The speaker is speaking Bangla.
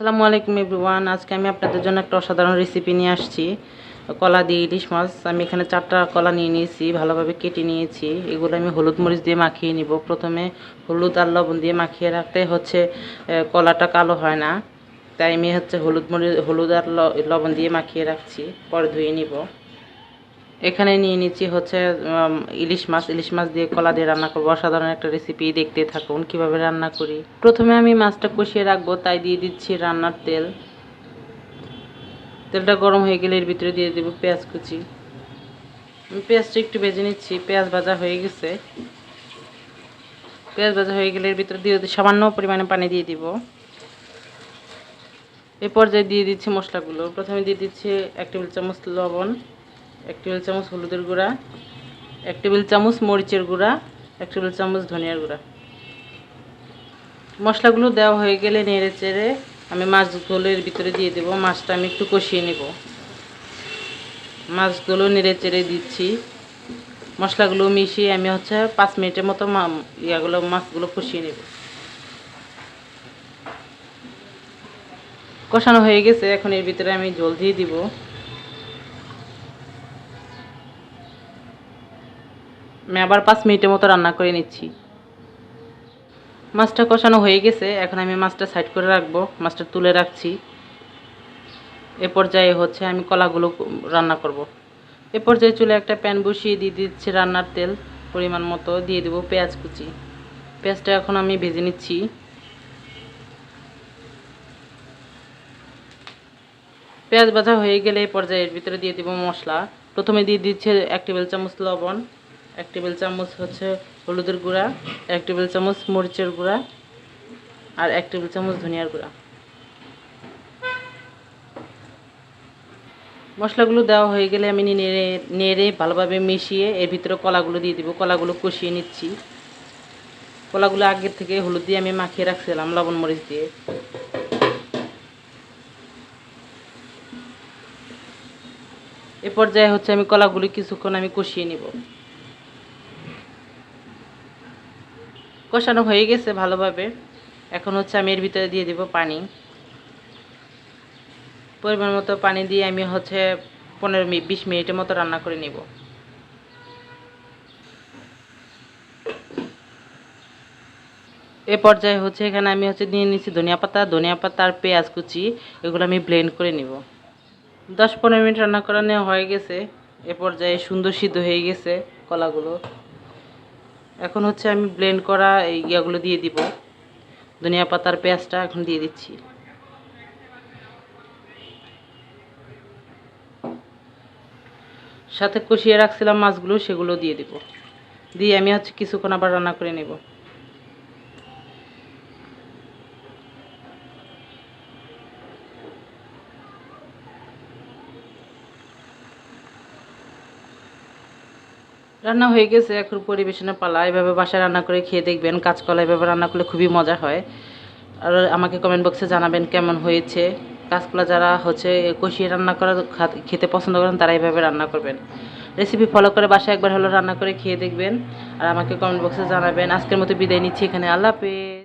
আসসালামু আলাইকুম এভরিওয়ান। আজকে আমি আপনাদের জন্য একটা অসাধারণ রেসিপি নিয়ে আসছি। কলা দিয়ে ইলিশ মাছ। আমি এখানে চারটা কলা নিয়ে নিয়েছি, ভালোভাবে কেটে নিয়েছি। এগুলো আমি হলুদ মরিচ দিয়ে মাখিয়ে নিব। প্রথমে হলুদ আর লবণ দিয়ে মাখিয়ে রাখতে হচ্ছে কলাটা কালো হয় না। তাই আমি হচ্ছে হলুদ মরিচ হলুদ আর লবণ দিয়ে মাখিয়ে রাখছি। পরে ধুয়ে নিব। এখানে নিয়ে নিচ্ছি হচ্ছে ইলিশ মাছ। ইলিশ মাছ দিয়ে কলা দিয়ে রান্না করব। অসাধারণ একটা রেসিপি দেখতে থাকুন কীভাবে রান্না করি। প্রথমে আমি মাছটা কষিয়ে রাখব, তাই দিয়ে দিচ্ছি রান্নার তেল। তেলটা গরম হয়ে গেলে এর ভিতরে দিয়ে দেবো পেঁয়াজ কুচি। পেঁয়াজটা একটু ভেজে নিচ্ছি, পেঁয়াজ ভাজা হয়ে গেছে। পেঁয়াজ ভাজা হয়ে গেলে এর ভিতরে দিয়ে সামান্য পরিমাণে পানি দিয়ে দিব। এ পর্যায়ে দিয়ে দিচ্ছি মশলাগুলো। প্রথমে দিয়ে দিচ্ছি এক টেবিল চামচ লবণ। এক টেবিল চামচ হলুদের গুঁড়া, এক টেবিল চামচ মরিচের গুঁড়া, এক টেবিল চামচ ধনিয়ার গুঁড়া। মশলাগুলো দেওয়া হয়ে গেলে নেড়ে চেড়ে আমি মাছগুলো এর ভিতরে দিয়ে দেবো, মাছটা আমি একটু কষিয়ে নেব। মাছগুলো নেড়ে চেড়ে দিচ্ছি। মশলাগুলো মিশিয়ে আমি হচ্ছে পাঁচ মিনিটের মতো ইয়াগুলো, মাছগুলো কষিয়ে নেব। কষানো হয়ে গেছে, এখন এর ভিতরে আমি জল দিয়ে দিব। আমি আবার পাঁচ মিনিটের মতো রান্না করে নিচ্ছি। মাছটা কষানো হয়ে গেছে, এখন আমি মাছটা সাইড করে রাখব, মাছটা তুলে রাখছি। এ পর্যায়ে হচ্ছে আমি কলাগুলো রান্না করব। এ পর্যায়ে চুলে একটা প্যান বসিয়ে দিয়ে দিচ্ছি রান্নার তেল, পরিমাণ মতো দিয়ে দেবো পেঁয়াজ কুচি। পেঁয়াজটা এখন আমি ভেজে নিচ্ছি। পেঁয়াজ ভাজা হয়ে গেলে এই পর্যায়ে এর ভিতরে দিয়ে দিব মশলা। প্রথমে দিয়ে দিচ্ছে এক টেবিল চামচ লবণ। এক টেবিল চামচ হচ্ছে হলুদের গুঁড়া, এক টেবিল চামচ মরিচের গুঁড়া আর এক টেবিল চামচ ধনিয়ার গুঁড়া। মশলাগুলো দেওয়া হয়ে গেলে আমি নেড়ে নেড়ে ভালোভাবে মিশিয়ে এর ভিতরে কলাগুলো দিয়ে দিব। কলাগুলো কষিয়ে নিচ্ছি। কলাগুলো আগের থেকে হলুদ দিয়ে আমি মাখিয়ে রাখছিলাম লবণ মরিচ দিয়ে। এ পর্যায়ে হচ্ছে আমি কলাগুলি কিছুক্ষণ আমি কষিয়ে নিব। কষানো হয়ে গেছে ভালোভাবে। এখন হচ্ছে আমি এর ভিতরে দিয়ে দিব পানি। পরিমাণ মতো পানি দিয়ে আমি হচ্ছে পনেরো মিনিট বিশ মিনিটের মতো রান্না করে নিব। এ পর্যায়ে হচ্ছে এখানে আমি হচ্ছে নিয়ে নিচ্ছি ধনিয়া পাতা ধনিয়া পাতা আর পেঁয়াজ কুচি, এগুলো আমি ব্লেন্ড করে নিব। দশ পনেরো মিনিট রান্না করা নেওয়া হয়ে গেছে। এ পর্যায়ে সুন্দর সিদ্ধ হয়ে গেছে কলাগুলো। এখন হচ্ছে আমি ব্লেন্ড করা এই ইয়াগুলো দিয়ে দিব। ধনিয়া পাতার পেঁয়াজটা এখন দিয়ে দিচ্ছি। সাথে কষিয়ে রাখছিলাম মাছগুলো, সেগুলো দিয়ে দিব। দিয়ে আমি হচ্ছে কিছুক্ষণ আবার রান্না করে নেব। রান্না হয়ে গেছে, এখন পরিবেশনের পালা। এভাবে বাসায় রান্না করে খেয়ে দেখবেন, কাঁচকলা এভাবে রান্না করলে খুবই মজা হয়। আর আমাকে কমেন্ট বক্সে জানাবেন কেমন হয়েছে। কাঁচকলা যারা হচ্ছে কষিয়ে রান্না করা খেতে পছন্দ করেন, তারা এভাবে রান্না করবেন। রেসিপি ফলো করে বাসায় একবার হলো রান্না করে খেয়ে দেখবেন। আর আমাকে কমেন্ট বক্সে জানাবেন। আজকের মতো বিদায় নিচ্ছি এখানে। আল্লাহ হাফেজ।